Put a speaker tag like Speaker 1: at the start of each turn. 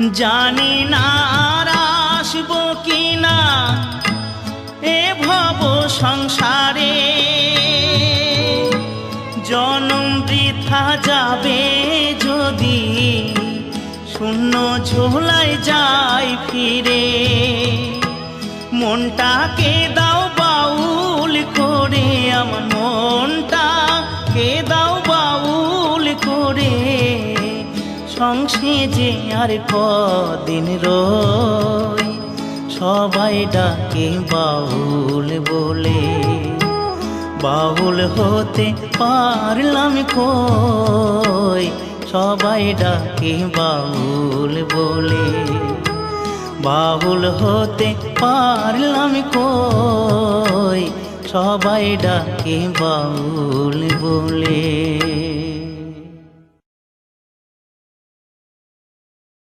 Speaker 1: জানি না আর আসব কিনা এ ভব সংসারে। জনম বৃথা যাবে যদি শূন্য ঝোলায় যায় ফিরে। মনটাকে দাও সংসে আর কদিন রই। সবাই ডাকে বাউল বলে। বাউল হতে পারলাম কই? সবাই ডাকে বাউল বলে। বাউল হতে পারলাম কই? সবাই ডাকে বাউল বলে।